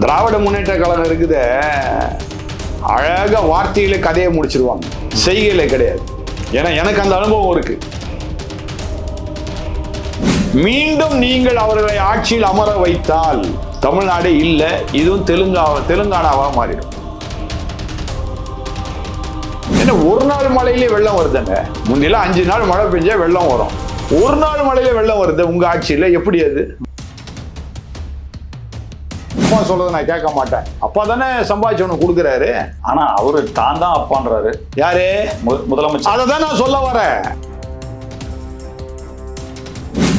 திராவிட முன்னேற்ற கழகம் இருக்குதே. அழகா வார்த்தையில கதையை முடிச்சிருவாங்க. செய்கையில கிடையாது. ஏன்னா எனக்கு அந்த அனுபவம் இருக்கு. மீண்டும் நீங்கள் அவர்களை ஆட்சியில் அமர வைத்தால் தமிழ்நாடு இல்ல இதுவும் தெலுங்கா தெலுங்கானாவா மாறிடும். என்ன ஒரு நாள் மழையிலே வெள்ளம் வருதுங்க. முன்னெல்லாம் அஞ்சு நாள் மழை பெஞ்சா வெள்ளம் வரும். ஒரு நாள் மழையில வெள்ளம் வருது உங்க ஆட்சியில? எப்படி அது? அப்பா சொல்றதை நான் கேட்க மாட்டேன். அப்பா தானே சம்பாதிச்சு ஒன்று கொடுக்குறாரு. ஆனா அவரு தான் தான் அப்பான்றாரு யாரு? முதலமைச்சர். அதை தான் நான் சொல்ல வரேன்.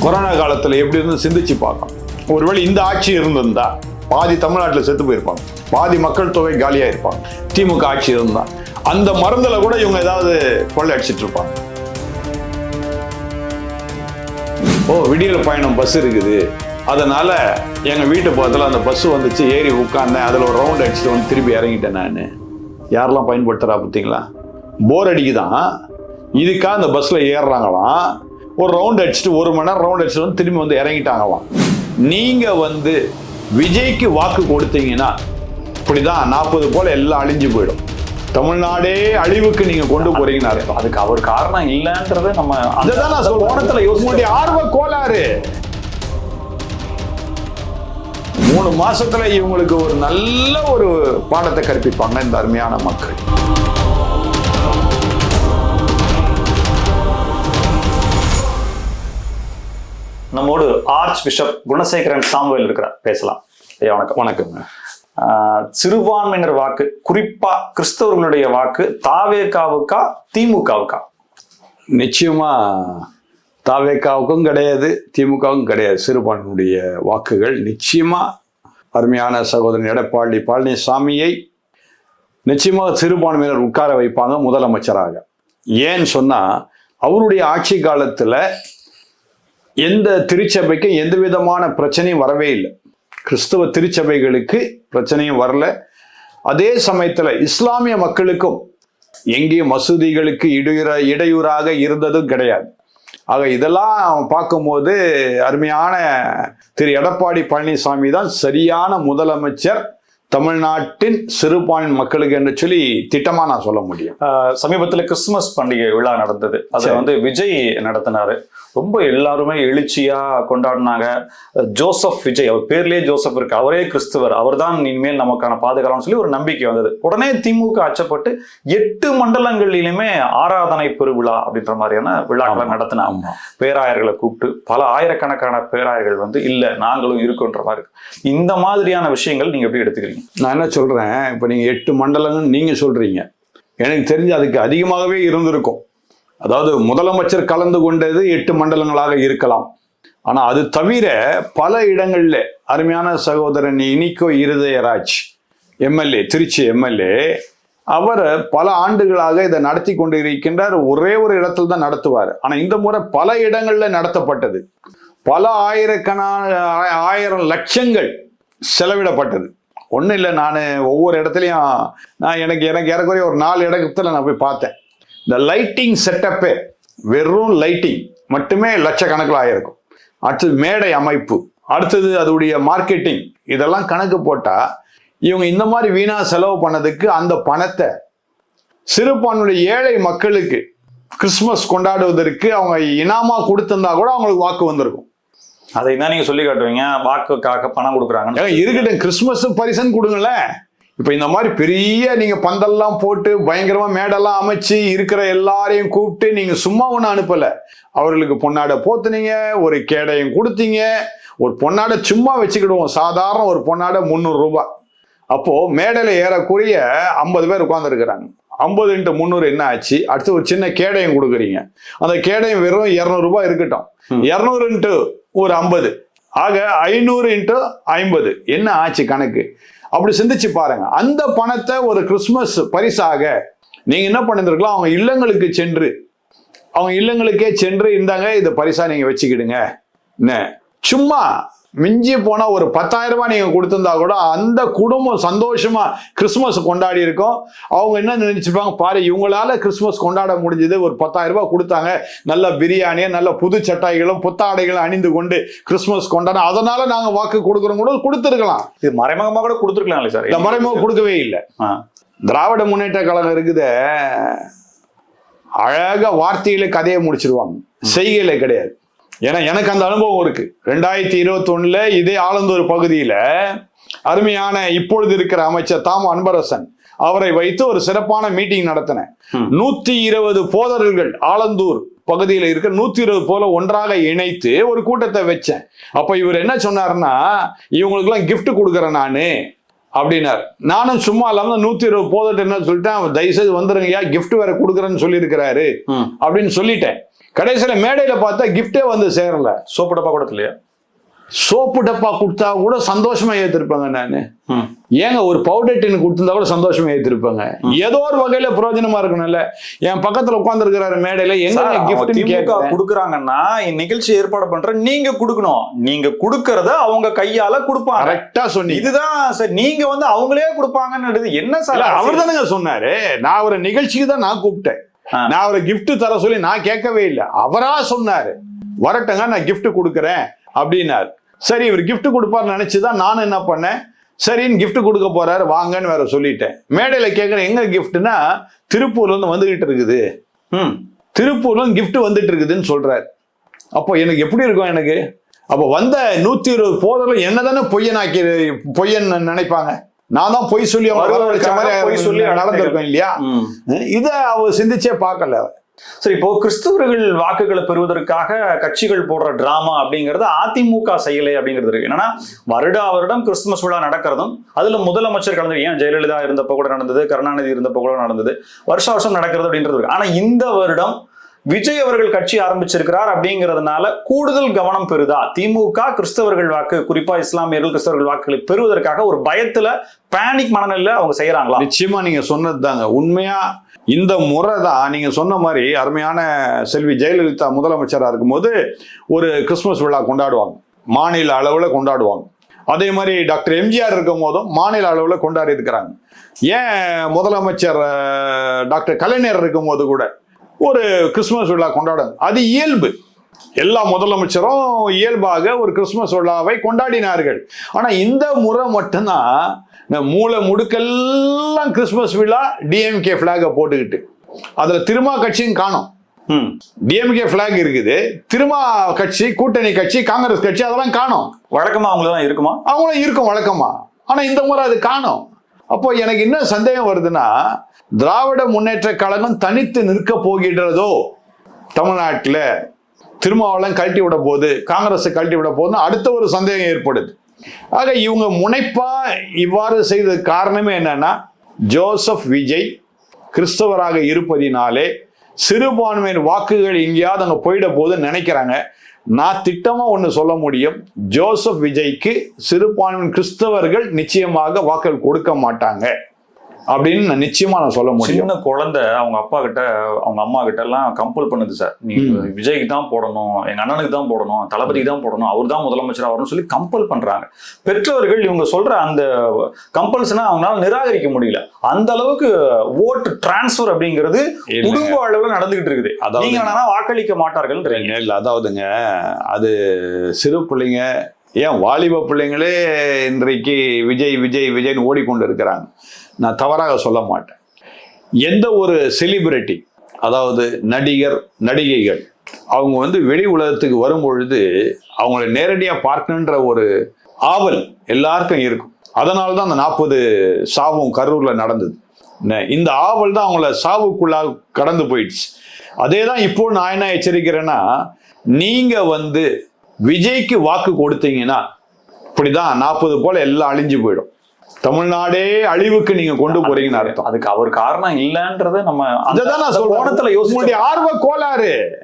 கொரோனா காலத்துல எப்படி இருந்து சிந்திச்சு பார்க்கணும். ஒருவேளை இந்த ஆட்சி இருந்திருந்தா பாதி தமிழ்நாட்டில் செத்து போயிருப்பாங்க. பாதி மக்கள் தொகை காலியா இருப்பாங்க திமுக ஆட்சி இருந்தா. அந்த மருந்துல கூட இவங்க ஏதாவது கொள்ளை அடிச்சிட்டு இருப்பாங்க. ஓ விடியல் பயணம் பஸ் இருக்குது. அதனால எங்க வீட்டு பக்கத்துல அந்த பஸ் வந்துச்சு ஏறி உட்கார்ந்தேன். அதுல ஒரு ரவுண்ட் அடிச்சுட்டு வந்து திருப்பி இறங்கிட்டேன் நான். யாரெல்லாம் பயன்படுத்துறா பார்த்தீங்களா? போர் அடிக்குதான். இதுக்காக அந்த பஸ்ல ஏறுறாங்களாம். ஒரு ரவுண்ட் அடிச்சுட்டு ஒரு மணி நேரம் ரவுண்ட் அடிச்சுட்டு வந்து திரும்பி வந்து இறங்கிட்டாங்களாம். நீங்க வந்து விஜய்க்கு வாக்கு கொடுத்தீங்கன்னா இப்படிதான் நாற்பது போல எல்லாம் அழிஞ்சு போயிடும். தமிழ்நாடே அழிவுக்கு நீங்க கொண்டு போறீங்கன்னு அதுக்கு அவர் காரணம் இல்லைன்றது நம்ம அந்த- அதுதான் நான் சொல்றேன். ஆர்வ கோளாறு. மூணு மாசத்துல இவங்களுக்கு ஒரு நல்ல ஒரு பாடத்தை கற்பிப்பாங்க இந்த அருமையான மக்கள். நம்மோடு ஆர்ச் பிஷப் குணசேகரன் சாமுவேல் இருக்கிறார். பேசலாம். ஐயா வணக்கம். வணக்கங்க ஆஹ் சிறுபான்மையினர் வாக்கு குறிப்பா கிறிஸ்தவர்களுடைய வாக்கு தாவேகாவுக்கா திமுகவுக்கா? நிச்சயமா தாவேக்காவுக்கும் கிடையாது திமுகவுக்கும் கிடையாது. சிறுபான்மையுடைய வாக்குகள் நிச்சயமா அருமையான சகோதரன் எடப்பாடி பழனிசாமியை நிச்சயமாக சிறுபான்மையினர் உட்கார வைப்பாங்க முதலமைச்சராக. ஏன்னு சொன்னால் அவருடைய ஆட்சி காலத்தில் எந்த திருச்சபைக்கும் எந்த விதமான பிரச்சனையும் வரவே இல்லை. கிறிஸ்தவ திருச்சபைகளுக்கு பிரச்சனையும் வரல. அதே சமயத்தில் இஸ்லாமிய மக்களுக்கும் எங்கேயும் மசூதிகளுக்கு இடையூற இடையூறாக இருந்ததும் கிடையாது. ஆக இதெல்லாம் பார்க்கும்போது அருமையான திரு எடப்பாடி பழனிசாமி தான் சரியான முதலமைச்சர் தமிழ்நாட்டின் சிறுபான்மை மக்களுக்கு என்று சொல்லி திட்டமா நான் சொல்ல முடியும். ஆஹ் சமீபத்துல கிறிஸ்துமஸ் பண்டிகை விழா நடந்தது. அதை. வந்து விஜய் நடத்தினாரு. ரொம்ப எல்லாருமே எழுச்சியா கொண்டாடினாங்க. ஜோசப் விஜய் அவர் பேர்லயே ஜோசப் இருக்கு. அவரே கிறிஸ்துவர். அவர்தான் இனிமேல் நமக்கான பாதுகாலம் சொல்லி ஒரு நம்பிக்கை வந்தது. உடனே திமுக அச்சப்பட்டு எட்டு மண்டலங்களிலுமே ஆராதனை பெருவிழா அப்படின்ற மாதிரியான விழாக்களை. நடத்தினாங்க. பேராயர்களை கூப்பிட்டு பல ஆயிரக்கணக்கான பேராயர்கள் வந்து இல்ல நாங்களும் இருக்கோன்ற மாதிரி இந்த மாதிரியான விஷயங்கள் நீங்க எப்படி எடுத்துக்கிறீங்க? நான் என்ன சொல்றேன்? இப்போ நீங்க எட்டு மண்டலங்கள் நீங்க சொல்றீங்க. எனக்கு தெரிஞ்சு அதுக்கு அதிகமாகவே இருந்திருக்கும். அதாவது முதலமைச்சர் கலந்து கொண்டது எட்டு மண்டலங்களாக இருக்கலாம். ஆனா அது தவிர பல இடங்கள்ல அருமையான சகோதரன் இனிக்கோ இருதயராஜ் எம்எல்ஏ திருச்சி எம்எல்ஏ அவர் பல ஆண்டுகளாக இதை நடத்தி கொண்டு இருக்கின்றார் ஒரே ஒரு இடத்துல தான் நடத்துவார். ஆனா இந்த முறை பல இடங்கள்ல நடத்தப்பட்டது. பல ஆயிரக்கணக்கான ஆயிரம் லட்சங்கள் செலவிடப்பட்டது. ஒன்றும் இல்லை நான் ஒவ்வொரு இடத்துலையும் நான் எனக்கு எனக்கு ஏறக்குறைய ஒரு நாலு இடத்துல நான் போய் பார்த்தேன். இந்த லைட்டிங் செட்டப்பே வெறும் லைட்டிங் மட்டுமே லட்சக்கணக்கில் ஆயிருக்கும் அடுத்தது மேடை அமைப்பு அடுத்தது அதோடைய மார்க்கெட்டிங் இதெல்லாம் கணக்கு போட்டால் இவங்க இந்த மாதிரி வீணா செலவு பண்ணதுக்கு அந்த பணத்தை சிறுபான்மையுடைய ஏழை மக்களுக்கு கிறிஸ்மஸ் கொண்டாடுவதற்கு அவங்க இனாமா கொடுத்திருந்தா கூட அவங்களுக்கு வாக்கு வந்திருக்கும். அதை தான் நீங்க சொல்லி காட்டுவீங்க. வாக்குக்காக பணம் கொடுக்குறாங்க இருக்கட்டும் கிறிஸ்மஸ் பரிசன் கொடுங்களேன். இப்போ இந்த மாதிரி பெரிய நீங்க பந்தல்லாம் போட்டு பயங்கரமா மேடெல்லாம் அமைச்சு இருக்கிற எல்லாரையும் கூப்பிட்டு நீங்க சும்மா ஒன்றும் அனுப்பல. அவர்களுக்கு பொன்னாடை போத்துனீங்க ஒரு கேடையும் கொடுத்தீங்க. ஒரு பொன்னாடை சும்மா வச்சுக்கிடுவோம். சாதாரண ஒரு பொன்னாடை முந்நூறு ரூபாய் அப்போ மேடையில ஏறக்குறைய ஐம்பது பேர் உட்கார்ந்துருக்கிறாங்க. ஐம்பது இன்ட்டு முந்நூறு என்ன ஆச்சு? அடுத்து ஒரு சின்ன கேடயம் கொடுக்குறீங்க. அந்த கேடயம் வெறும் இரநூறுபா இருக்கட்டும். இரநூறு இன்ட்டு ஒரு ஐம்பது. ஆக ஐநூறு இன்ட்டு ஐம்பது. என்ன ஆச்சு கணக்கு? அப்படி சிந்திச்சு பாருங்க. அந்த பணத்தை ஒரு கிறிஸ்மஸ் பரிசாக நீங்க என்ன பண்ணிருக்கலாம் அவங்க இல்லங்களுக்கு சென்று அவங்க இல்லங்களுக்கே சென்று இருந்தாங்க இதை பரிசா நீங்க வச்சுக்கிடுங்க. என்ன? சும்மா மிஞ்சி போனா ஒரு பத்தாயிரம் ரூபாய் நீங்க கொடுத்திருந்தா கூட அந்த குடும்பம் சந்தோஷமா கிறிஸ்துமஸ் கொண்டாடி இருக்கோம். அவங்க என்ன நினைச்சிருப்பாங்க? பாரு இவங்களால கிறிஸ்துமஸ் கொண்டாட முடிஞ்சது ஒரு பத்தாயிரம் ரூபாய் கொடுத்தாங்க. நல்ல பிரியாணியை நல்ல புது சட்டாய்களும் புத்தாடைகளும் அணிந்து கொண்டு கிறிஸ்துமஸ் கொண்டாட அதனால நாங்க வாக்கு கொடுக்குறோம் கூட கொடுத்துருக்கலாம். இது மறைமுகமா கூட கொடுத்துருக்கலாம்ல சார்? இந்த மறைமுகம் கொடுக்கவே இல்லை. திராவிட முன்னேற்ற கழகம் இருக்குதே. அழகா வார்த்தையில கதையை முடிச்சிருவாங்க. செய்கையில கிடையாது. ஏன்னா எனக்கு அந்த அனுபவம் இருக்கு. ரெண்டாயிரத்தி இருபத்தி இதே ஆலந்தூர் பகுதியில அருமையான இப்பொழுது இருக்கிற அமைச்சர் தாம அன்பரசன் அவரை வைத்து ஒரு சிறப்பான மீட்டிங் நடத்தினேன். நூத்தி இருபது போதர்கள் ஆலந்தூர் பகுதியில் இருக்க நூத்தி இருபது போல ஒன்றாக இணைத்து ஒரு கூட்டத்தை வச்சேன். அப்ப இவர் என்ன சொன்னாருன்னா இவங்களுக்கெல்லாம் gift கொடுக்குறேன் நானு அப்படின்னார். நானும் சும்மா இல்லாம நூத்தி இருபது போதட்டு என்ன சொல்லிட்டேன் தயவுசெய்து வந்துருங்கய்யா gift வேற கொடுக்குறேன்னு சொல்லியிருக்கிறாரு. அப்படின்னு சொல்லிட்டேன். கடைசியில மேடையில பார்த்தா கிஃப்டே வந்து சேரல. சோப்பு டப்பா கூட இல்லையா சோப்பு டப்பா கொடுத்தா கூட சந்தோஷமா ஏத்திருப்பாங்க நானு. ஏங்க ஒரு பவுடர் டின் கொடுத்திருந்தா கூட சந்தோஷமா ஏத்திருப்பாங்க. ஏதோ ஒரு வகையில பிரயோஜனமா இருக்கணும்ல. என் பக்கத்துல உட்கார்ந்து மேடையில எங்க கிஃப்ட் குடுக்குறாங்கன்னா நிகழ்ச்சி ஏற்பாடு பண்ற நீங்க குடுக்கணும். நீங்க குடுக்கறத அவங்க கையால கொடுப்பாங்க. கரெக்டா சொன்னீங்க. இதுதான் சார் நீங்க வந்து அவங்களே கொடுப்பாங்கன்னு என்ன சார் அவர் தானங்க சொன்னாரு. நான் ஒரு நிகழ்ச்சிக்கு தான் நான் கூப்பிட்டேன். நான் ஒரு கிஃப்ட் தர சொல்லி நான் கேட்கவே இல்லை. அவரா சொன்னாரு. வரட்டுங்க நான் கிஃப்ட் கொடுக்குறேன் அப்படின்னாரு. சரி இவர் கிஃப்ட் கொடுப்பார் நினைச்சுதான் நான் என்ன பண்ணேன்? சரின்னு கிஃப்ட் கொடுக்க போறாரு வாங்கன்னு வேற சொல்லிட்டேன். மேடையில கேட்குறேன் எங்க கிஃப்ட்னா திருப்பூர்ல இருந்து வந்துகிட்டு இருக்குது. ம். திருப்பூர்ல கிஃப்ட் வந்துட்டு இருக்குதுன்னு சொல்றாரு. அப்போ எனக்கு எப்படி இருக்கும் எனக்கு? அப்போ வந்த நூத்தி இருபது போதலும் என்ன தானே பொய்யனாக்கி பொய்யன் நினைப்பாங்க? நான் தான் பொய் சொல்லி அவங்க பொய் சொல்லி நடந்திருக்கோம் இல்லையா. இதை அவர் சிந்திச்சே பார்க்கல சரி இப்போ கிறிஸ்தவர்கள் வாக்குகளை பெறுவதற்காக கட்சிகள் போடுற டிராமா அப்படிங்கிறது அதிமுக செயலை அப்படிங்கிறது இருக்கு. என்னன்னா வருடா வருடம் கிறிஸ்துமஸ் விழா நடக்கிறதும் அதுல முதலமைச்சர் கலந்து ஏன் ஜெயலலிதா இருந்தப்ப கூட நடந்தது கருணாநிதி இருந்தப்ப கூட நடந்தது வருஷம் வருஷம் நடக்கிறது அப்படின்றது இருக்கு. ஆனா இந்த வருடம் விஜய் அவர்கள் கட்சி ஆரம்பிச்சிருக்கிறார் அப்படிங்கிறதுனால கூடுதல் கவனம் பெறுதா? திமுக கிறிஸ்தவர்கள் வாக்கு குறிப்பா இஸ்லாமியர்கள் கிறிஸ்தவர்கள் வாக்குகளை பெறுவதற்காக ஒரு பயத்துல பேனிக் மனநிலையில அவங்க செய்யறாங்களா? நிச்சயமா நீங்க சொன்னது தாங்க உண்மையா இந்த முறை தான் நீங்க சொன்ன மாதிரி அருமையான செல்வி ஜெயலலிதா முதலமைச்சராக இருக்கும்போது ஒரு கிறிஸ்துமஸ் விழா கொண்டாடுவாங்க. மாநில அளவில் கொண்டாடுவாங்க. அதே மாதிரி டாக்டர் எம்ஜிஆர் இருக்கும் போதும் மாநில அளவில் கொண்டாடி இருக்கிறாங்க. ஏன் முதலமைச்சர் டாக்டர் கலைஞர் இருக்கும் போது கூட ஒரு கிறிஸ்துமஸ் விழா கொண்டாடுங்க அது இயல்பு. எல்லா முதலமைச்சரும் இயல்பாக ஒரு கிறிஸ்துமஸ் விழாவை கொண்டாடினார்கள். ஆனா இந்த முறை மட்டும்தான் இந்த மூளை முடுக்கெல்லாம் கிறிஸ்துமஸ் விழா டிஎம்கே ஃபிளாகை போட்டுக்கிட்டு. அதுல திருமா கட்சியும் காணும். டிஎம்கே ஃபிளாக் இருக்குது. திருமா கட்சி கூட்டணி கட்சி காங்கிரஸ் கட்சி அதெல்லாம் காணும். வழக்கமா அவங்களதான் இருக்குமா? அவங்களும் இருக்கும் வழக்கமா. ஆனா இந்த முறை அது காணும். அப்போ எனக்கு என்ன சந்தேகம் வருதுன்னா திராவிட முன்னேற்ற கழகம் தனித்து நிற்க போகின்றதோ தமிழ்நாட்டில் திருமாவளம் கழட்டி விட போகுது காங்கிரஸ் கழட்டி விட போகுதுன்னு அடுத்த ஒரு சந்தேகம் ஏற்படுது. ஆக இவங்க முனைப்பா இவ்வாறு செய்த காரணமே என்னன்னா ஜோசப் விஜய் கிறிஸ்தவராக இருப்பதினாலே சிறுபான்மையின் வாக்குகள் எங்கேயாவது அங்கே போயிட போகுதுன்னு நினைக்கிறாங்க. நான் திட்டமாக ஒன்று சொல்ல முடியும். ஜோசப் விஜய்க்கு சிறுபான்மையின் கிறிஸ்தவர்கள் நிச்சயமாக வாக்கள் கொடுக்க மாட்டாங்க. அப்படின்னு நான் நிச்சயமா நான் சொல்ல முடியும். சின்ன குழந்தை அவங்க அப்பா கிட்ட அவங்க அம்மா கிட்ட எல்லாம் கம்பல் பண்ணுது சார். நீ விஜய்க்கு தான் போடணும் எங்க அண்ணனுக்கு தான் போடணும் தளபதிக்கு தான் போடணும் அவர் தான் முதலமைச்சர் ஆகணும்னு சொல்லி கம்பல் பண்றாங்க. பெற்றோர்கள் இவங்க சொல்ற அந்த கம்பல்ஸ்னா அவங்களால நிராகரிக்க முடியல. அந்த அளவுக்கு ஓட்டு டிரான்ஸ்ஃபர் அப்படிங்கிறது. குடும்ப அளவுல நடந்துகிட்டு இருக்குது. அதாவது- நீங்க என்னன்னா வாக்களிக்க மாட்டார்கள் இல்லை அதாவதுங்க அது சிறு பிள்ளைங்க ஏன் வாலிப பிள்ளைங்களே இன்றைக்கு விஜய் விஜய் விஜய்னு ஓடிக்கொண்டு இருக்கிறாங்க. நான் தவறாக சொல்ல மாட்டேன். எந்த ஒரு செலிபிரிட்டி அதாவது நடிகர் நடிகைகள் அவங்க வந்து வெளி உலகத்துக்கு வரும் பொழுது அவங்கள நேரடியாக பார்க்கணுன்ற ஒரு ஆவல் எல்லாருக்கும் இருக்கும். அதனால தான் அந்த நாற்பது சாவும் கரூரில் நடந்தது. இந்த ஆவல் தான் அவங்கள சாவுக்குள்ளாக கடந்து போயிடுச்சு. அதே தான் இப்போ நான் என்ன எச்சரிக்கிறேன்னா நீங்கள் வந்து விஜய்க்கு வாக்கு கொடுத்தீங்கன்னா இப்படிதான் நாற்பது போல் எல்லாம் அழிஞ்சு போயிடும். தமிழ்நாடே அழிவுக்கு நீங்க கொண்டு போறீங்கன்னு அர்த்தம். அதுக்கு அவர் காரணம் இல்லைன்றத நம்ம அதுதான் நான். கோணத்துல உங்களுடைய ஆர்வ கோளாறு.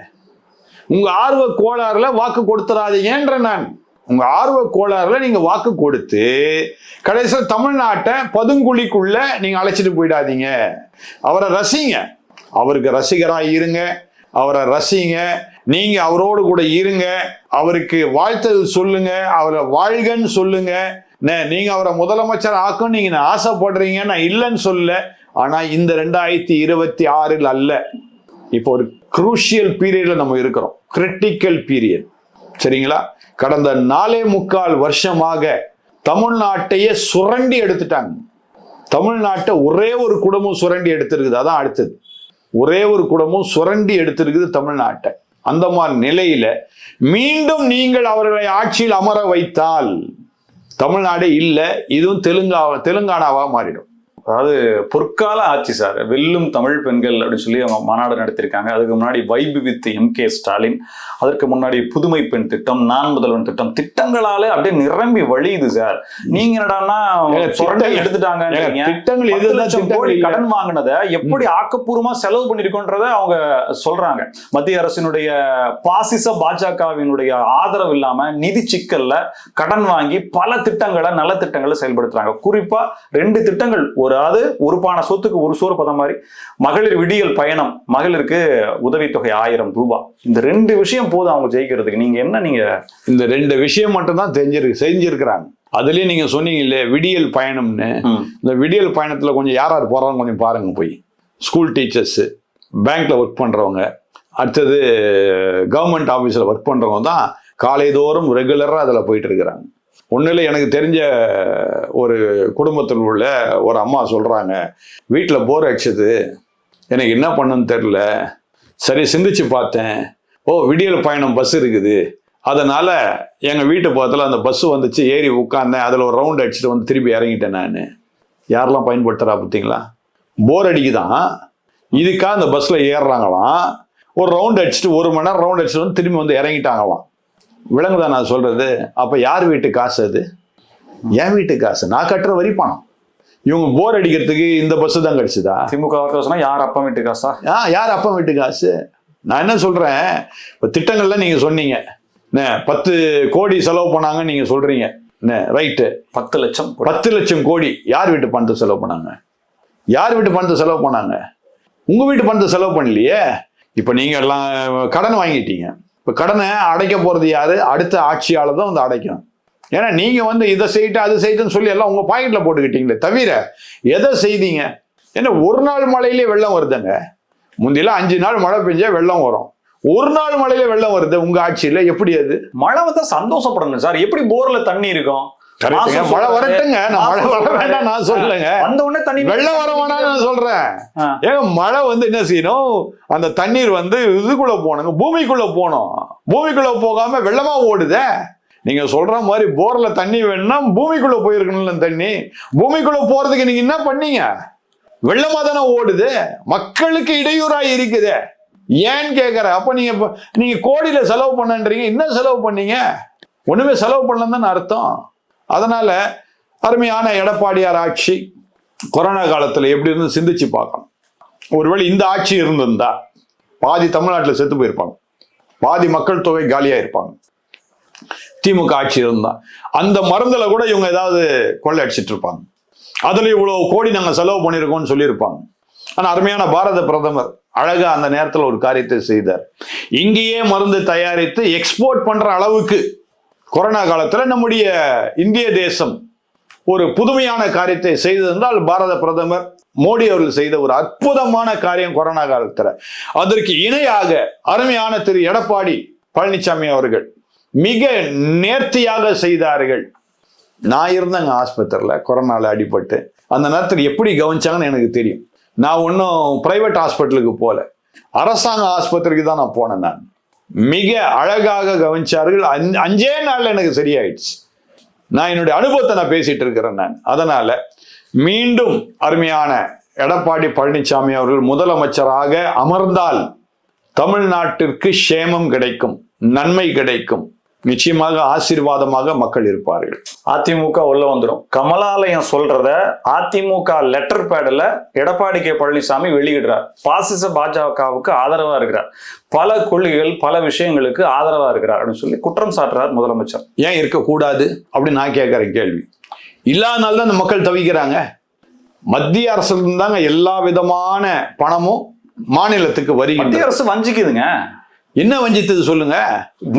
உங்க ஆர்வ கோளாறுல வாக்கு கொடுத்துறாதீங்கன்ற நான். உங்க ஆர்வ கோளாறுல நீங்க வாக்கு கொடுத்து கடைசியில் தமிழ்நாட்டை பதுங்குழிக்குள்ள நீங்க அழைச்சிட்டு போயிடாதீங்க. அவரை ரசிங்க. அவருக்கு ரசிகரா இருங்க. அவரை ரசிங்க. நீங்க அவரோடு கூட இருங்க. அவருக்கு வாழ்த்தல் சொல்லுங்க. அவரை வாழ்கன்னு சொல்லுங்க. நீங்க அவரை முதலமைச்சர் ஆக்கும் நீங்க ஆசைப்படுறீங்க நான் இல்லைன்னு சொல்ல ஆனா இந்த ரெண்டாயிரத்தி இருபத்தி ஆறில் அல்ல. இப்போ ஒரு குரூஷியல் பீரியட்ல நம்ம இருக்கிறோம். கிரிட்டிக்கல் பீரியட் சரிங்களா? கடந்த நாலே முக்கால் வருஷமாக தமிழ்நாட்டையே சுரண்டி எடுத்துட்டாங்க. தமிழ்நாட்டை ஒரே ஒரு குடும்பம் சுரண்டி எடுத்திருக்குது. அதான் அடுத்தது. ஒரே ஒரு குடும்பம் சுரண்டி எடுத்திருக்குது தமிழ்நாட்டை. அந்த மாதிரி நிலையில மீண்டும் நீங்கள் அவர்களை ஆட்சியில் அமர வைத்தால் தமிழ்நாடு இல்லை இதுவும் தெலுங்கா தெலுங்கானாவாக மாறிடும். அதாவது பொற்கால ஆட்சி சார். வெல்லும் தமிழ் பெண்கள் அப்படின்னு சொல்லி அவங்க மாநாடு நடத்திருக்காங்க அதுக்கு முன்னாடி vibe with M K Stalin. அதற்கு முன்னாடி புதுமை பெண் திட்டம் நான் முதல்வன் திட்டம். திட்டங்களால அப்படியே நிரம்பி வழியுது சார். நீங்க என்னடான்னா எடுத்துட்டாங்க திட்டங்கள் கோடி? கடன் வாங்கினதை எப்படி ஆக்கப்பூர்வமா செலவு பண்ணிருக்கோன்றத அவங்க சொல்றாங்க. மத்திய அரசினுடைய பாசிச பாஜகவினுடைய ஆதரவு இல்லாம நிதி சிக்கல்ல கடன் வாங்கி பல திட்டங்களை நல்ல திட்டங்களை செயல்படுத்துறாங்க. குறிப்பா ரெண்டு திட்டங்கள். ஒரு அது ஒரு பானை சொத்துக்கு ஒரு சோறு பதம் மாதிரி. மகளிர் விடியல் பயணம். மகளிருக்கு உதவித்தொகை ஆயிரம் ரூபாய் இந்த ரெண்டு விஷயம் போதும் அவங்க ஜெயிக்கிறதுக்கு. நீங்க என்ன நீங்க? இந்த ரெண்டு விஷயம் மட்டும்தான் தெரிஞ்சிருக்கு செஞ்சிருக்கிறாங்க. அதுலயே நீங்க சொன்னீங்க இல்லையா விடியல் பயணம்னு. இந்த விடியல் பயணத்துல கொஞ்சம் யார் யார் போறாங்க கொஞ்சம் பாருங்க போய். ஸ்கூல் டீச்சர்ஸு பேங்க்ல ஒர்க் பண்றவங்க. அடுத்தது கவர்மெண்ட் ஆஃபீஸில் ஒர்க் பண்றவங்க தான் காலைதோறும் ரெகுலராக அதில் போயிட்டு இருக்கிறாங்க. ஒன்றில் எனக்கு தெரிஞ்ச ஒரு குடும்பத்தில் உள்ள ஒரு அம்மா சொல்கிறாங்க வீட்டில் போர் அடிச்சது. எனக்கு என்ன பண்ணுன்னு தெரில சரி சிந்திச்சு பார்த்தேன். ஓ விடியல் பயணம் பஸ் இருக்குது. அதனால் எங்கள் வீட்டு பக்கத்தில் அந்த பஸ்ஸு வந்துச்சு. ஏறி உட்காந்தேன் அதில் ஒரு ரவுண்ட் அடிச்சுட்டு வந்து திரும்பி இறங்கிட்டேன் நான். யாரெல்லாம் பயன்படுத்துகிறா பார்த்தீங்களா? போர் அடிக்குதான். இதுக்காக அந்த பஸ்ஸில் ஏறுறாங்களாம். ஒரு ரவுண்ட் அடிச்சுட்டு ஒரு மணி நேரம் ரவுண்ட் அடிச்சுட்டு வந்து திரும்பி வந்து இறங்கிட்டாங்களாம். விலங்குதான் நான் சொல்றது. அப்ப யார் வீட்டு காசு அது? என் வீட்டு காசு. நான் கட்டுற வரி பணம். இவங்க போர் அடிக்கிறதுக்கு இந்த பஸ் தான் கிடைச்சுதா? திமுக வார்த்தை சொன்னா யார் அப்பா வீட்டு காசா? ஆ யார் அப்பா வீட்டு காசு? நான் என்ன சொல்றேன்? இப்போ திட்டங்கள்லாம் நீங்க சொன்னீங்க. பத்து கோடி செலவு பண்ணாங்கன்னு நீங்க சொல்றீங்க. என்ன ரைட்டு பத்து லட்சம் கோடி. பத்து லட்சம் கோடி. யார் வீட்டு பணத்தை செலவு பண்ணாங்க? யார் வீட்டு பணத்தை செலவு பண்ணாங்க? உங்க வீட்டு பணத்தை செலவு பண்ணலையே? இப்ப நீங்க எல்லாம் கடன் வாங்கிட்டீங்க. இப்போ கடனை அடைக்க போகிறது யார்? அடுத்த ஆட்சியால் தான் வந்து அடைக்கணும். ஏன்னா நீங்கள் வந்து இதை செய்யிட்டு அது செய்யிட்டுன்னு சொல்லி எல்லாம் உங்கள் பாக்கெட்டில் போட்டுக்கிட்டீங்களே தவிர எதை செய்தீங்க? ஏன்னா ஒரு நாள் மழையிலே வெள்ளம் வருதுங்க. முந்திலாம் அஞ்சு நாள் மழை பெஞ்சா வெள்ளம் வரும். ஒரு நாள் மழையில வெள்ளம் வருது உங்க ஆட்சியில எப்படி அது? மழை வந்தா சந்தோஷப்படணும் சார். எப்படி போர்ல தண்ணி இருக்கும்? மழை. வரட்டுங்க. மழை வர. வேண்டாம் நான் சொல்லலைங்க வந்த உடனே தண்ணி வெள்ளம் வர நான் சொல்றேன். ஏங்க மழை வந்து என்ன செய்யணும்? அந்த தண்ணீர் வந்து இதுக்குள்ள போகணுங்க. பூமிக்குள்ள போகணும். பூமிக்குள்ள போகாம வெள்ளமா ஓடுதே. நீங்க சொல்ற மாதிரி போர்ல தண்ணி வேணும்னா பூமிக்குள்ள போயிருக்கணும்ல தண்ணி. பூமிக்குள்ள போறதுக்கு நீங்க என்ன பண்ணீங்க? வெள்ளமா தானே ஓடுது. மக்களுக்கு இடையூறா இருக்குது. ஏன்னு கேக்குற அப்ப நீங்க இப்ப- நீங்க கோடியில செலவு பண்ணன்றீங்க. என்ன செலவு பண்ணீங்க? ஒண்ணுமே செலவு பண்ணலன்னு அர்த்தம். அதனால அருமையான எடப்பாடியார் ஆட்சி கொரோனா காலத்தில் எப்படி இருந்து சிந்திச்சு பார்க்கணும். ஒருவேளை இந்த ஆட்சி இருந்திருந்தா பாதி தமிழ்நாட்டில் செத்து போயிருப்பாங்க. பாதி மக்கள் தொகை காலியாக இருப்பாங்க. திமுக ஆட்சி இருந்தா அந்த மருந்தில் கூட இவங்க ஏதாவது கொள்ளை அடிச்சிட்டு இருப்பாங்க. அதில் இவ்வளோ கோடி நாங்கள் செலவு பண்ணியிருக்கோம்னு சொல்லியிருப்பாங்க. ஆனால் அருமையான பாரத பிரதமர் அழகாக அந்த நேரத்தில் ஒரு காரியத்தை செய்தார். இங்கேயே மருந்து தயாரித்து எக்ஸ்போர்ட் பண்ணுற அளவுக்கு கொரோனா காலத்தில் நம்முடைய இந்திய தேசம் ஒரு புதுமையான காரியத்தை செய்திருந்தால் பாரத பிரதமர் மோடி அவர்கள் செய்த ஒரு அற்புதமான காரியம் கொரோனா காலத்தில். அதற்கு இணையாக அருமையான திரு எடப்பாடி பழனிசாமி அவர்கள் மிக நேர்த்தியாக செய்தார்கள். நான் இருந்தேங்க ஆஸ்பத்திரியில் கொரோனாவில் அடிபட்டு. அந்த நேரத்தில் எப்படி கவனிச்சாங்கன்னு எனக்கு தெரியும். நான் ஒன்றும் ப்ரைவேட் ஹாஸ்பிட்டலுக்கு போகல அரசாங்க ஆஸ்பத்திரிக்கு தான் நான் போனேன் நான். மிக அழகாக கவனிச்சார்கள். அஞ்சு- அஞ்சே நாள்ல எனக்கு சரியாயிடுச்சு. நான் என்னுடைய அனுபவத்தை நான் பேசிட்டு இருக்கிறேன் நான். அதனால மீண்டும் அருமையான எடப்பாடி பழனிசாமி அவர்கள் முதலமைச்சராக அமர்ந்தால் தமிழ்நாட்டிற்கு சேமம் கிடைக்கும் நன்மை கிடைக்கும். நிச்சயமாக ஆசீர்வாதமாக மக்கள் இருப்பார்கள். அதிமுக உள்ள வந்துடும் கமலாலயம் சொல்றத அதிமுக லெட்டர் பேட்ல எடப்பாடி கே பழனிசாமி வெளியிடுறார். பாசிச பாஜகவுக்கு ஆதரவா இருக்கிறார். பல கொள்கைகள் பல விஷயங்களுக்கு ஆதரவா இருக்கிறார் அப்படின்னு சொல்லி குற்றம் சாட்டுறார் முதலமைச்சர். ஏன் இருக்கக்கூடாது அப்படின்னு நான் கேட்குறேன் கேள்வி. இல்லாதனால தான் இந்த மக்கள் தவிக்கிறாங்க. மத்திய அரசுல தாங்க எல்லா விதமான பணமும் மாநிலத்துக்கு வருகின்றது. மத்திய அரசு வஞ்சிக்குதுங்க. என்ன வஞ்சித்தது சொல்லுங்க?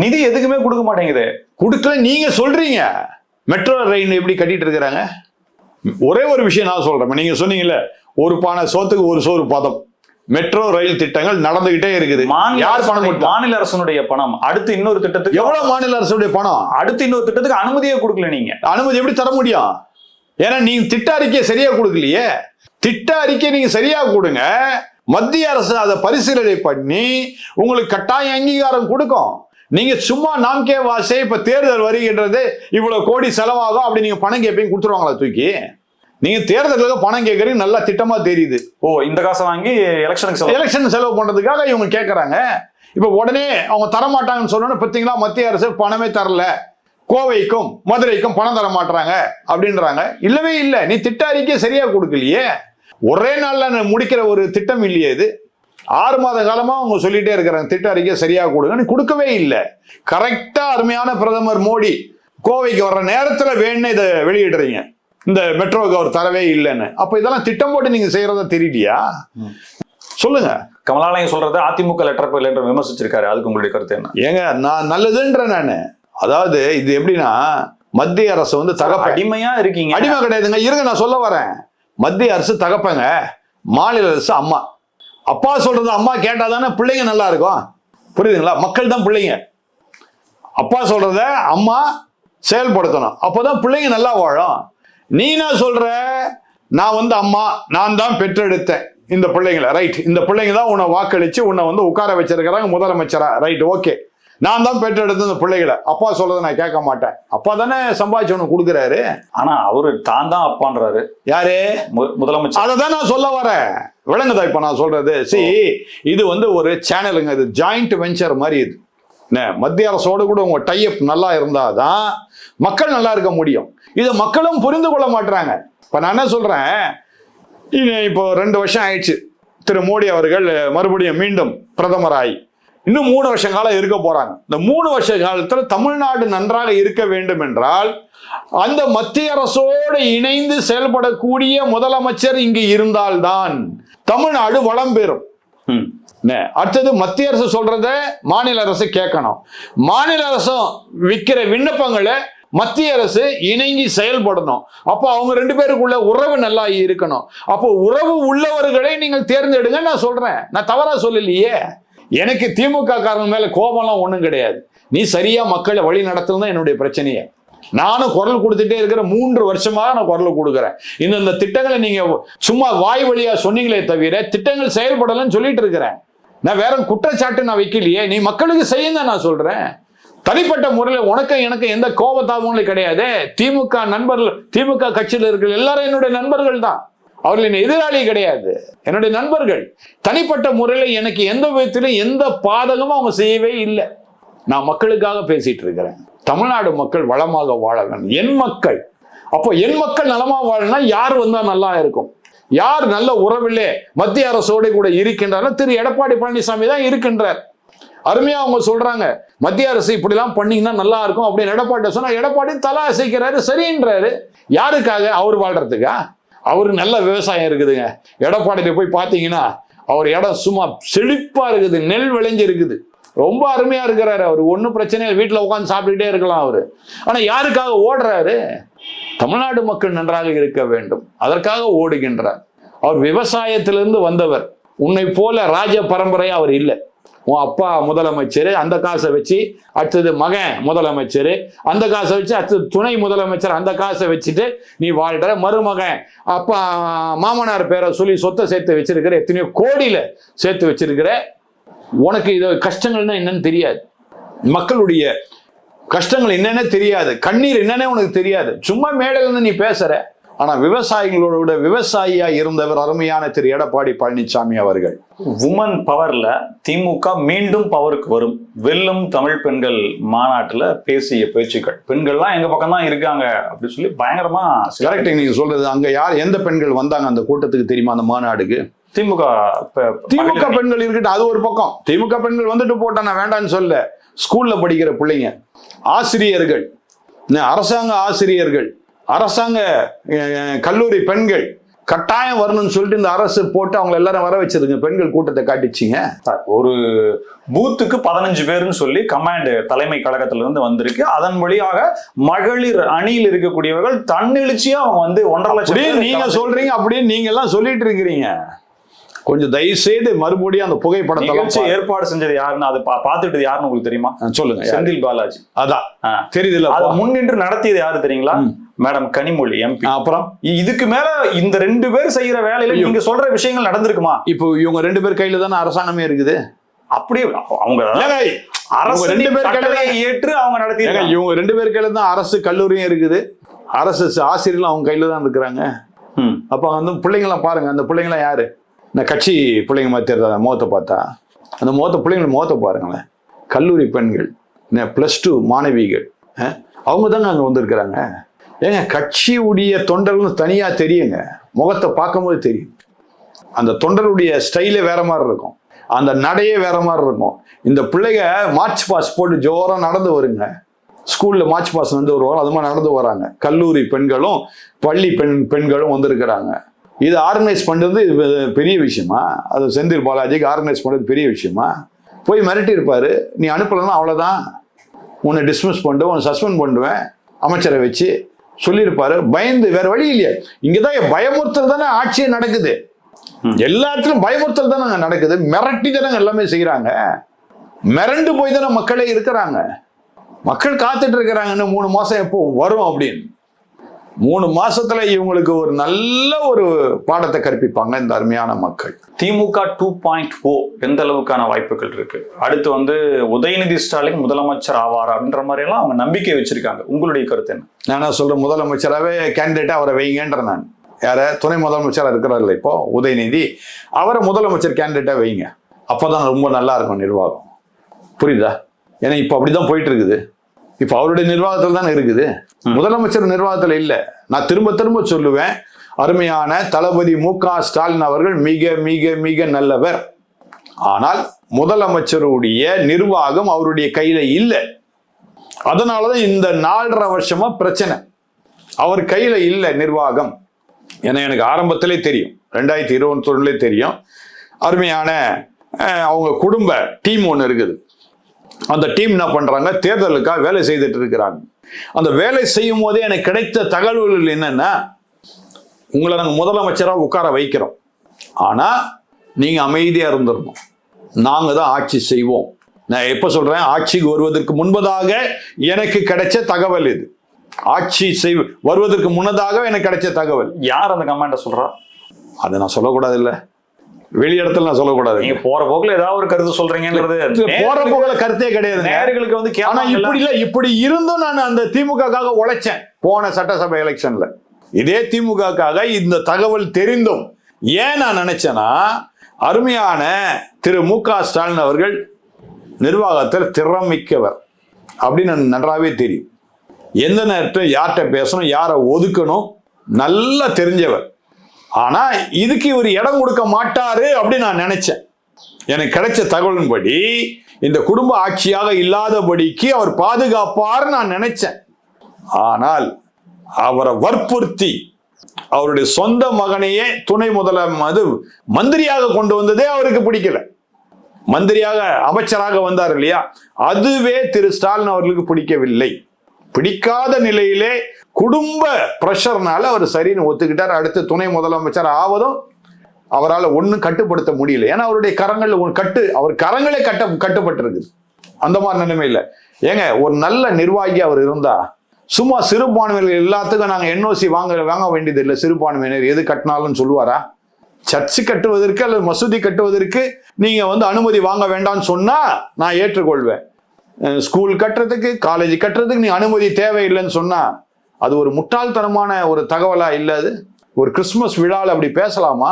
நிதி எதுக்குமே கொடுக்க மாட்டேங்குது. கொடுக்கல நீங்க சொல்றீங்க. மெட்ரோ ரயில் எப்படி கட்டிட்டு இருக்கிறாங்க? ஒரே ஒரு விஷயம் நான் சொல்றேன். நீங்க சொன்னீங்கல்ல ஒரு பானை சோத்துக்கு ஒரு சோறு பதம். மெட்ரோ ரயில் திட்டங்கள் நடந்துகிட்டே இருக்குது. யார் பணம் மாநில அரசனுடைய பணம். அடுத்து இன்னொரு திட்டத்துக்கு எவ்வளவு மாநில அரசுடைய பணம்? அடுத்து இன்னொரு திட்டத்துக்கு அனுமதியே கொடுக்கல நீங்க. அனுமதி எப்படி தர முடியும்? ஏன்னா நீங்க திட்ட அறிக்கை சரியா கொடுக்கலையே. திட்ட அறிக்கை நீங்க சரியா கொடுங்க. மத்திய அரசு அதை பரிசீலனை பண்ணி உங்களுக்கு கட்டாய அங்கீகாரம் கொடுக்கும். நீங்க சும்மா நாம் கே வாசே இப்ப தேர்தல் வருகின்றது இவ்வளவு கோடி செலவாகும் அப்படி நீங்க பணம் கேட்பீங்க கொடுத்துருவாங்களா தூக்கி? நீங்க தேர்தலுக்கு பணம் கேட்கறீங்க நல்லா திட்டமா தெரியுது. ஓ இந்த காசை வாங்கி எலெக்ஷனுக்கு செலவு. எலெக்ஷன் செலவு பண்றதுக்காக இவங்க கேட்கறாங்க இப்ப உடனே அவங்க தர மாட்டாங்கன்னு சொன்னோன்னு பார்த்தீங்களா மத்திய அரசு பணமே தரல. கோவைக்கும் மதுரைக்கும் பணம் தர மாட்டாங்க அப்படின்றாங்க. இல்லவே இல்லை. நீ திட்ட அறிக்கை சரியா கொடுக்கலையே. ஒரே நாள்ல முடிக்கிற ஒரு திட்டம் இல்லையே இது. ஆறு மாத காலமா அவங்க சொல்லிட்டே இருக்கிறாங்க திட்ட அறிக்கை சரியா கொடுங்க நீ கொடுக்கவே இல்லை. கரெக்டா அருமையான பிரதமர் மோடி கோவைக்கு வர்ற நேரத்துல வேணும்னு இதை வெளியிடுறீங்க. இந்த மெட்ரோவுக்கு அவர் தரவே இல்லைன்னு. அப்ப இதெல்லாம் திட்டம் போட்டு நீங்க செய்யறதா தெரியலையா சொல்லுங்க. கமலாலயம் சொல்றது அதிமுக லெட்டர் பேர்ல என்று விமர்சிச்சிருக்காரு. அதுக்கு உங்களுடைய கருத்து என்ன? ஏங்க நான் நல்லதுன்றேன் நானு. அதாவது இது எப்படின்னா மத்திய அரசு வந்து தகப்ப அடிமையா இருக்கீங்க. அடிமை கிடையாதுங்க. இருங்க நான் சொல்ல வரேன். மத்திய அரசு தகப்பங்க மாநில அரசு அம்மா. அப்பா சொல்றது அம்மா கேட்டால் தானே பிள்ளைங்க நல்லா இருக்கும் புரியுதுங்களா? மக்கள் தான் பிள்ளைங்க. அப்பா சொல்றத அம்மா செயல்படுத்தணும். அப்போதான் பிள்ளைங்க நல்லா வாழும். நீ என்ன சொல்ற நான் வந்து அம்மா நான் தான் பெற்றெடுத்தேன். இந்த பிள்ளைங்களை ரைட் இந்த பிள்ளைங்க தான் உன்னை வாக்களிச்சு உன்னை வந்து உட்கார வச்சிருக்கிறாங்க முதலமைச்சரா. ரைட் ஓகே நான் தான் பெற்றெடுத்த இந்த பிள்ளைகளை. அப்பா சொல்றதை நான் கேட்க மாட்டேன். அப்பா தானே சம்பாதிச்சு உனக்கு கொடுக்குறாரு? ஆனா அவரு தான் தான் அப்பான்றாரு யாரு? முதலமைச்சர். அதை தான் நான் சொல்ல வரேன். விளங்குதா இப்ப நான் சொல்றது? சி இது வந்து ஒரு சேனலுங்க இது ஜாயிண்ட் வெஞ்சர் மாதிரி இது. என்ன, மத்திய அரசோடு கூட உங்க டைப் நல்லா இருந்தாதான் மக்கள் நல்லா இருக்க முடியும். இதை மக்களும் புரிந்து கொள்ள மாட்டாங்க இப்ப நான் என்ன சொல்றேன்? இப்போ ரெண்டு வருஷம் ஆயிடுச்சு. திரு மோடி அவர்கள் மறுபடியும் மீண்டும் பிரதமராகி இன்னும் மூணு வருஷ காலம் இருக்க போறாங்க. இந்த மூணு வருஷ காலத்துல தமிழ்நாடு நன்றாக இருக்க வேண்டும் என்றால் அந்த மத்திய அரசோடு இணைந்து செயல்படக்கூடிய முதலமைச்சர் இங்கு இருந்தால்தான் தமிழ்நாடு வளம் பெறும்? அடுத்தது மத்திய அரசு சொல்றத மாநில அரசு கேட்கணும். மாநில அரசும் விற்கிற விண்ணப்பங்களை மத்திய அரசு இணங்கி செயல்படணும். அப்போ அவங்க ரெண்டு பேருக்குள்ள உறவு நல்லா இருக்கணும். அப்போ உறவு உள்ளவர்களை நீங்கள் தேர்ந்தெடுங்க நான் சொல்றேன். நான் தவறா சொல்லலையே. எனக்கு திமுக காரணம் மேல கோபம்லாம் ஒண்ணும் கிடையாது. நீ சரியா மக்களை வழி நடத்தணும் தான் என்னுடைய பிரச்சனையை. நானும் குரல் கொடுத்துட்டே இருக்கிற மூன்று வருஷமாக நான் குரல் கொடுக்குறேன். இந்த இந்த திட்டங்களை நீங்க சும்மா வாய் வழியா சொன்னீங்களே தவிர திட்டங்கள் செயல்படலன்னு சொல்லிட்டு இருக்கிறேன். நான் வேற குற்றச்சாட்டு நான் வைக்கலையே. நீ மக்களுக்கு செய்யுங்க நான் சொல்றேன். தனிப்பட்ட முறையில் உனக்கும் எனக்கு எந்த கோபத்தாபங்களும் கிடையாது. திமுக நண்பர்கள் திமுக கட்சியில் இருக்கிற எல்லாரும் என்னுடைய நண்பர்கள் தான். அவர்கள் என் எதிராளி கிடையாது. என்னுடைய நண்பர்கள் தனிப்பட்ட முறையில் எனக்கு எந்த விதத்திலும் எந்த பாதகமும் அவங்க செய்யவே இல்லை. நான் மக்களுக்காக பேசிட்டு இருக்கிறேன். தமிழ்நாடு மக்கள் வளமாக வாழ வேண்டும். என் மக்கள். அப்போ என் மக்கள் நலமா வாழனா யார் வந்தா நல்லா இருக்கும்? யார் நல்ல உறவிலே மத்திய அரசோடு கூட இருக்கின்றார் திரு. எடப்பாடி பழனிசாமி தான் இருக்கின்றார். அருமையா அவங்க சொல்றாங்க மத்திய அரசு இப்படிலாம் பண்ணீங்கன்னா நல்லா இருக்கும் அப்படின்னு எடப்பாடி சொன்னா எடப்பாடி தலா அசைக்கிறாரு சரின்றாரு. யாருக்காக? அவர் வாழ்றதுக்கா? அவரு நல்ல விவசாயம் இருக்குதுங்க. எடப்பாடியில் போய் பார்த்தீங்கன்னா அவர் இடம் சும்மா செழிப்பாக இருக்குது நெல் விளைஞ்சு இருக்குது. ரொம்ப அருமையாக இருக்கிறாரு அவர். ஒன்றும் பிரச்சனை இல்லை. வீட்டில் உட்காந்து சாப்பிட்டுட்டே இருக்கலாம் அவர். ஆனால் யாருக்காக ஓடுறாரு? தமிழ்நாடு மக்கள் நன்றாக இருக்க வேண்டும். அதற்காக ஓடுகின்றார். அவர் விவசாயத்திலிருந்து வந்தவர். உன்னை போல ராஜ பரம்பரையாக அவர் இல்லை. உன் அப்பா முதலமைச்சர் அந்த காசை வச்சு அடுத்தது மகன் முதலமைச்சர் அந்த காசை வச்சு அடுத்தது துணை முதலமைச்சர் அந்த காசை வச்சுட்டு நீ வாழ்கிற மருமகன். அப்பா மாமனார் பேரை சொல்லி சொத்தை சேர்த்து வச்சிருக்கிற எத்தனையோ கோடியில் சேர்த்து வச்சிருக்கிற உனக்கு இது கஷ்டங்கள்னா என்னன்னு தெரியாது. மக்களுடைய கஷ்டங்கள் என்னென்ன தெரியாது. கண்ணீர் என்னென்ன உனக்கு தெரியாது. சும்மா மேடையில் இருந்து நீ பேசுகிற ஆனா விவசாயிகளோட விவசாயியா இருந்தவர் அருமையான திரு. எடப்பாடி பழனிசாமி அவர்கள். உமன் பவர்ல திமுக மீண்டும் பவருக்கு வரும். வெல்லும் தமிழ் பெண்கள் மாநாட்டுல பேசிய பேச்சுக்கள். பெண்கள்லாம் எங்க பக்கம் தான் இருக்காங்க அப்படி சொல்லி பயங்கரமா சில- கரெக்ட் நீங்க சொல்றது அங்க யார் எந்த பெண்கள் வந்தாங்க அந்த கூட்டத்துக்கு தெரியுமா அந்த மாநாடுக்கு? திமுக திமுக பெண்கள் இருக்கட்டும் அது ஒரு பக்கம். திமுக பெண்கள் வந்துட்டு போட்டா நான் வேண்டாம்னு சொல்ல. ஸ்கூல்ல படிக்கிற பிள்ளைங்க ஆசிரியர்கள் அரசாங்க ஆசிரியர்கள் அரசாங்க கல்லூரி பெண்கள் கட்டாயம் வரணும்னு சொல்லிட்டு இந்த அரசு போட்டு அவங்க எல்லாரும் வர வச்சிருங்க பெண்கள் கூட்டத்தை காட்டிச்சிங்க. ஒரு பூத்துக்கு பதினஞ்சு பேர்னு சொல்லி கமாண்ட் தலைமை கழகத்துல இருந்து வந்திருக்கு. அதன் வழியாக மகளிர் அணியில் இருக்கக்கூடியவர்கள் தன்னெழுச்சியா அவங்க வந்து ஒன்றரை லட்சம் நீங்க சொல்றீங்க அப்படியே நீங்க எல்லாம் சொல்லிட்டு இருக்கிறீங்க. கொஞ்சம் தயவு செய்து மறுபடியும் அந்த புகைப்படத்தை ஏற்பாடு செஞ்சது யாருன்னு அதை பா- பார்த்துட்டது யாருன்னு உங்களுக்கு தெரியுமா? சொல்லுங்க? செந்தில் பாலாஜி. அதான் அதை அப்போ? முன்னின்று நடத்தியது யாரு தெரியுங்களா? மேடம் கனிமொழி எம்பி அப்புறம்? இதுக்கு மேல இந்த ரெண்டு பேர் செய்யற வேலையில நீங்க சொல்ற விஷயங்கள் நடந்திருக்குமா? இப்போ இவங்க ரெண்டு பேர் கையில தானே அரசாங்கமே இருக்குது? அப்படியே அவங்க அரசு ரெண்டு பேர் கட்டளையை ஏற்று அவங்க நடத்தி இவங்க ரெண்டு பேர் கையில தான் அரசு கல்லூரியும் இருக்குது. அரசு ஆசிரியர்களும் அவங்க கையில தான் இருக்கிறாங்க. அப்ப வந்து பிள்ளைங்களாம் பாருங்க அந்த பிள்ளைங்களாம் யாரு? இந்த கட்சி பிள்ளைங்க மாதிரி தெரியாத முகத்தை பார்த்தா? அந்த முகத்தை பிள்ளைங்க முகத்தை பாருங்களேன். கல்லூரி பெண்கள் ப்ளஸ் டூ மாணவிகள் அவங்க தாங்க அங்கே வந்திருக்கிறாங்க. ஏங்க கட்சியுடைய தொண்டர்கள் தனியாக தெரியுங்க. முகத்தை பார்க்கும்போது தெரியும். அந்த தொண்டருடைய ஸ்டைலே வேற மாதிரி இருக்கும். அந்த நடையே வேற மாதிரி இருக்கும். இந்த பிள்ளைங்க மார்ச் பாஸ் போட்டு ஜோரம் நடந்து வருங்க. ஸ்கூலில் மார்ச் பாஸ் வந்து வருவாங்க அது மாதிரி நடந்து வராங்க. கல்லூரி பெண்களும் பள்ளி பெண் பெண்களும் வந்திருக்கிறாங்க. இது ஆர்கனைஸ் பண்ணுறது பெரிய விஷயமா? அது செந்தில் பாலாஜிக்கு ஆர்கனைஸ் பண்ணுறது பெரிய விஷயமா? போய் மிரட்டியிருப்பார். நீ அனுப்பலன்னா அவ்வளோதான் உன்னை டிஸ்மிஸ் பண்ணிட்டு உன்னை சஸ்பெண்ட் பண்ணுவேன். அமைச்சரை வச்சு சொல்லியிருப்பாரு பயந்து வேற வழி இல்லையா. இங்கதான் பயமுறுத்தல் தானே ஆட்சியே நடக்குது. எல்லா இடத்துலயும் பயமுறுத்தல் தானே அங்க நடக்குது. மிரட்டி தானே எல்லாமே செய்யறாங்க மிரண்டு போய் தானே மக்களே இருக்கிறாங்க. மக்கள் காத்துட்டு இருக்கிறாங்க இன்னும் மூணு மாசம் எப்போ வரும் அப்படின்னு. மூணு மாசத்துல இவங்களுக்கு ஒரு நல்ல ஒரு பாடத்தை கற்பிப்பாங்க இந்த அருமையான மக்கள். திமுக டூ பாயிண்ட் ஓ எந்த அளவுக்கான வாய்ப்புகள் இருக்கு? அடுத்து வந்து உதயநிதி ஸ்டாலின் முதலமைச்சர் ஆவார் அப்படின்ற மாதிரி எல்லாம் அவங்க நம்பிக்கை வச்சிருக்காங்க. உங்களுடைய கருத்து என்ன? நான் சொல்றேன்? முதலமைச்சராகவே கேண்டிடேட்டா அவரை வைங்கன்ற நான். யார? துணை முதலமைச்சரா இருக்கிறார்ல இப்போ உதயநிதி. அவரை முதலமைச்சர் கேண்டிடேட்டா வைங்க. அப்பதான் ரொம்ப நல்லா இருக்கும் நிர்வாகம். புரியுதா? ஏன்னா இப்போ அப்படிதான் போயிட்டு இருக்குது. இப்போ அவருடைய நிர்வாகத்தில் தானே இருக்குது. முதலமைச்சர் நிர்வாகத்தில் இல்லை. நான் திரும்ப திரும்ப சொல்லுவேன். அருமையான தளபதி மு க ஸ்டாலின் அவர்கள் மிக மிக மிக நல்லவர். ஆனால் முதலமைச்சருடைய நிர்வாகம் அவருடைய கையில இல்லை. அதனாலதான் இந்த நாலரை வருஷமா பிரச்சனை. அவர் கையில இல்லை நிர்வாகம். ஏன்னா எனக்கு ஆரம்பத்திலே தெரியும். ரெண்டாயிரத்தி இருபத்தொன்னுலே தெரியும். அருமையான அவங்க குடும்ப டீம் ஒன்று இருக்குது. அந்த டீம் என்ன பண்றாங்க? தேர்தலுக்காக வேலை செய்துட்டு இருக்கிறாங்க. அந்த வேலை செய்யும் போதே எனக்கு கிடைத்த தகவல்கள் என்னன்னா உங்களை நாங்கள் முதலமைச்சராக உட்கார வைக்கிறோம். ஆனா நீங்க அமைதியா இருந்துடணும் நாங்க தான் ஆட்சி செய்வோம். நான் எப்ப சொல்றேன்? ஆட்சிக்கு வருவதற்கு முன்பதாக எனக்கு கிடைச்ச தகவல் இது. ஆட்சி செய் வருவதற்கு முன்னதாக எனக்கு கிடைச்ச தகவல். யார் அந்த கமெண்ட சொல்றா? அதை நான் சொல்லக்கூடாது இல்ல வெளி இடத்துல நான் சொல்லக்கூடாது. நீங்க போற போக்குல ஏதாவது ஒரு கருத்து சொல்றீங்கன்றது போற போகல கருத்தே கிடையாது. நேர்களுக்கு வந்து ஆனா. இப்படி இல்ல இப்படி இருந்தும் நான் அந்த திமுகக்காக உழைச்சேன் போன சட்டசபை எலெக்ஷன்ல. இதே திமுகக்காக இந்த தகவல் தெரிந்தும். ஏன் நான் நினைச்சேன்னா அருமையான திரு மு க ஸ்டாலின் அவர்கள் நிர்வாகத்தில் திறமிக்கவர். அப்படின்னு நன்றாவே தெரியும். எந்த நேரத்தில் யார்கிட்ட பேசணும் யாரை ஒதுக்கணும் நல்லா தெரிஞ்சவர். ஆனா இதுக்கு இவர் இடம் கொடுக்க மாட்டாரு அப்படின்னு நான் நினைச்சேன். எனக்கு கிடைச்ச தகவலின்படி இந்த குடும்ப ஆட்சியாக இல்லாதபடிக்கு அவர் பாதுகாப்பார் நான் நினைச்சேன். ஆனால் அவரை வற்புறுத்தி அவருடைய சொந்த மகனையே துணை முதல அது மந்திரியாக கொண்டு வந்ததே அவருக்கு பிடிக்கல. மந்திரியாக அமைச்சராக வந்தார் இல்லையா? அதுவே திரு ஸ்டாலின் அவர்களுக்கு பிடிக்கவில்லை. பிடிக்காத நிலையிலே குடும்ப பிரஷர்னால அவர் சரின்னு ஒத்துக்கிட்டார். அடுத்து துணை முதலமைச்சர் ஆவதும் அவரால் ஒன்றும் கட்டுப்படுத்த முடியல. ஏன்னா அவருடைய கரங்கள் ஒரு கட்டு அவர் கரங்களே கட்ட கட்டுப்பட்டிருக்குது. அந்த மாதிரி நிலைமையில ஏங்க ஒரு நல்ல நிர்வாகி அவர் இருந்தா சும்மா சிறுபான்மையினர் எல்லாத்துக்கும் நாங்கள் என்ஓசி வாங்க வாங்க வேண்டியது இல்லை சிறுபான்மையினர். எது கட்டினாலும் சொல்லுவாரா? சர்ச்சு கட்டுவதற்கு அல்லது மசூதி கட்டுவதற்கு நீங்கள் வந்து அனுமதி வாங்க வேண்டாம்னு சொன்னால் நான் ஏற்றுக்கொள்வேன். ஸ்கூல் கட்டுறதுக்கு காலேஜ் கட்டுறதுக்கு நீ அனுமதி தேவையில்லைன்னு சொன்னா அது ஒரு முட்டாள்தனமான ஒரு தகவலா இல்ல அது? ஒரு கிறிஸ்மஸ் விழாவில் அப்படி பேசலாமா?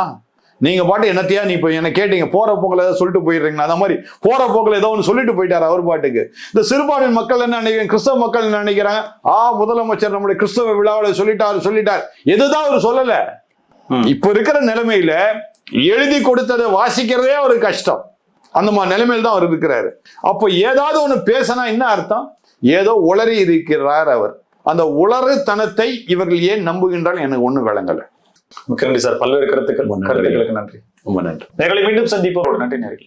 நீங்க பாட்டு என்னத்தையா நீ இப்போ என்ன கேட்டீங்க போற போக்கில் ஏதாவது சொல்லிட்டு போயிடுறீங்களா? அந்த மாதிரி போற போக்கில் ஏதோ ஒன்று சொல்லிட்டு போயிட்டார் அவர் பாட்டுக்கு? இந்த சிறுபான்மை மக்கள் என்ன நினைக்கிறேன் கிறிஸ்தவ மக்கள் என்ன நினைக்கிறாங்க? ஆ முதலமைச்சர் நம்முடைய கிறிஸ்தவ விழாவில் சொல்லிட்டார் சொல்லிட்டார். எதுதான் அவர் சொல்லல. இப்ப இருக்கிற நிலைமையில எழுதி கொடுத்ததை வாசிக்கிறதே ஒரு கஷ்டம். அந்த மாதிரி நிலைமையில தான் அவர் இருக்கிறாரு. அப்போ ஏதாவது ஒண்ணு பேசினா என்ன அர்த்தம்? ஏதோ உளறி இருக்கிறார் அவர். அந்த உளறுத்தனத்தை இவர்கள் ஏன் நம்புகின்றால் எனக்கு ஒண்ணு விளங்கல. நன்றி சார். பல்வேறு கருத்துக்கள். கருத்துக்களுக்கு நன்றி. ரொம்ப நன்றி. நேர்களை மீண்டும் சந்திப்போம். நன்றி நேர்கள்.